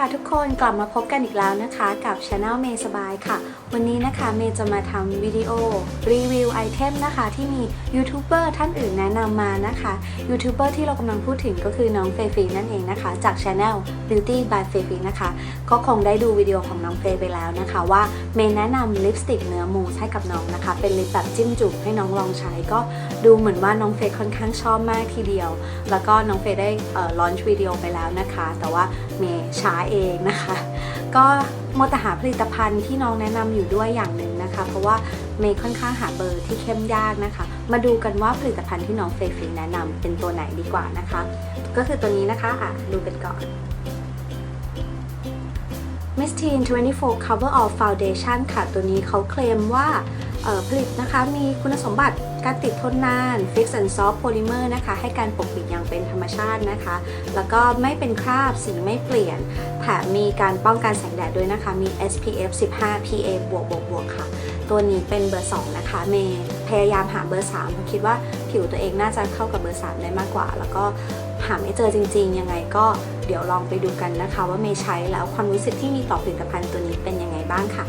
คนกลับมาพบกันอีกแล้วนะคะกับช anel เมย์สบายค่ะ วันนี้นะคะเมย์จะมาทำวิดีโอรีวิวไอเทมนะคะ ที่มียูทูบเบอร์ท่านอื่นแนะนำมานะคะยูทูบเบอร์ที่เรากำลังพูดถึงก็คือน้องเฟฟีนั่นเองนะคะ จากช anel Beauty by เฟฟีนะคะ ก็คงได้ดูวิดีโอของน้องเฟไปแล้วนะคะ ว่าเมย์แนะนำลิปสติกเนื้อมูสให้กับน้องนะคะ เป็นลิปแบบจิ้มจุ่มให้น้องลองใช้ก็ดูเหมือนว่าน้องเฟค่อนข้างชอบมากทีเดียว แล้วก็น้องเฟได้ลอนช์วิดีโอไปแล้วนะคะ แต่ว่าเมย์ช้เองนะคะ ก็มัวแต่หาผลิตภัณฑ์ที่น้องแนะนำอยู่ด้วยอย่างหนึ่งนะคะ เพราะว่าเมย์ค่อนข้างหาเบอร์ที่เข้มยากนะคะ มาดูกันว่าผลิตภัณฑ์ที่น้องเฟย์ฟีแนะนำเป็นตัวไหนดีกว่านะคะ ก็คือตัวนี้นะคะอะดูกันก่อน Miss Teen 24 Cover All Foundation ค่ะ ตัวนี้เขาเคลมว่า ผลิตนะคะมีคุณสมบัติการติดทนนาน Fix and Soft Polymer นะคะ ให้การปกปิดอย่างเป็นธรรมชาตินะคะ แล้วก็ไม่เป็นคราบสีไม่เปลี่ยนแถมมีการป้องกันแสงแดดด้วยนะคะ มี SPF 15 PA บวกบวกบวกค่ะ ตัวนี้เป็นเบอร์ 2 นะคะ เมย์พยายามหาเบอร์ 3 เพราะคิดว่าผิวตัวเองน่าจะเข้ากับเบอร์ 3 ได้มากกว่า แล้วก็หาไม่เจอจริง ๆ ยังไงก็เดี๋ยวลองไปดูกันนะคะ ว่าเมย์ใช้แล้วความรู้สึกที่มีต่อผลิตภัณฑ์ตัวนี้เป็นยังไงบ้างค่ะ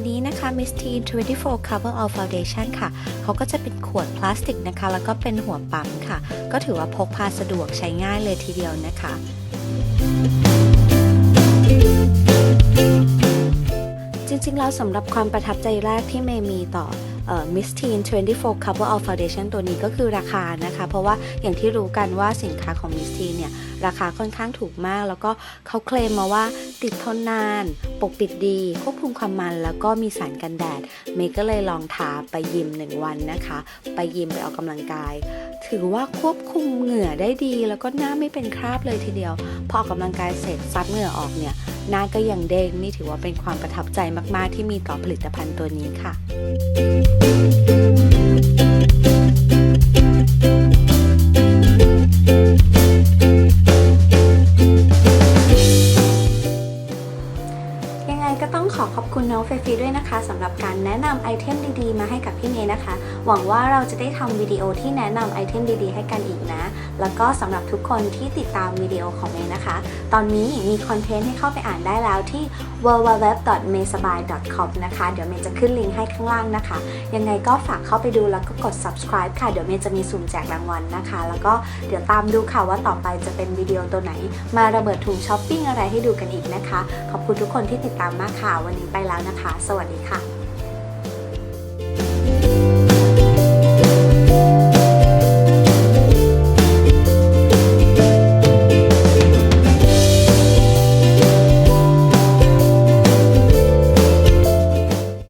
ตัวนี้นะคะ Miss Teen 24 Cover All Foundation ค่ะเขาก็จะเป็นขวดพลาสติกนะคะ แล้วก็เป็นหัวปั๊มค่ะ ก็ถือว่าพกพาสะดวกใช้ง่ายเลยทีเดียวนะคะจริงๆแล้วสำหรับความประทับใจแรกที่เมย์มีต่อ Miss Teen 24 Cover All Foundation ตัวนี้ก็คือราคานะคะ เพราะว่าอย่างที่รู้กันว่าสินค้าของ Miss Teen เนี่ย ราคาค่อนข้างถูกมาก แล้วก็เขาเคลมมาว่าติดทนนาน ปกปิดดี ควบคุมความมัน แล้วก็มีสารกันแดด เมย์ก็เลยลองทาไปยิม1วันนะคะ ไปยิมไปออกกำลังกาย ถือว่าควบคุมเหงื่อได้ดี แล้วก็หน้าไม่เป็นคราบเลยทีเดียว พอออกกำลังกายเสร็จซับเหงื่อออกเนี่ยหน้าก็ยังเด้งนี่ถือว่าเป็นความประทับใจมาก ๆ ที่มีต่อผลิตภัณฑ์ตัวนี้ค่ะ องขอขอบคุณน้องเฟฟีด้วยนะคะสำหรับการแนะนำไอเทมดี ๆ มาให้กับพี่เมย์นะคะ หวังว่าเราจะได้ทำวิดีโอที่แนะนำไอเทมดี ๆ ให้กันอีกนะ แล้วก็สำหรับทุกคนที่ติดตามวิดีโอของเมย์นะคะ ตอนนี้มีคอนเทนต์ให้เข้าไปอ่านได้แล้วที่ www.mesabay.com นะคะ เดี๋ยวเมย์จะขึ้นลิงก์ให้ข้างล่างนะคะ ยังไงก็ฝากเข้าไปดูแล้วก็กด subscribe ค่ะ เดี๋ยวเมย์จะมีสุ่มแจกรางวัลนะคะ แล้วก็เดี๋ยวตามดูค่ะว่าต่อไปจะเป็นวิดีโอตัวไหน มาระเบิดถุงช้อปปิ้งอะไรให้ดูกันอีกนะคะ ขอบคุณทุกคนที่ติดตามมากค่ะ วันนี้ไปแล้วนะคะ สวัสดีค่ะ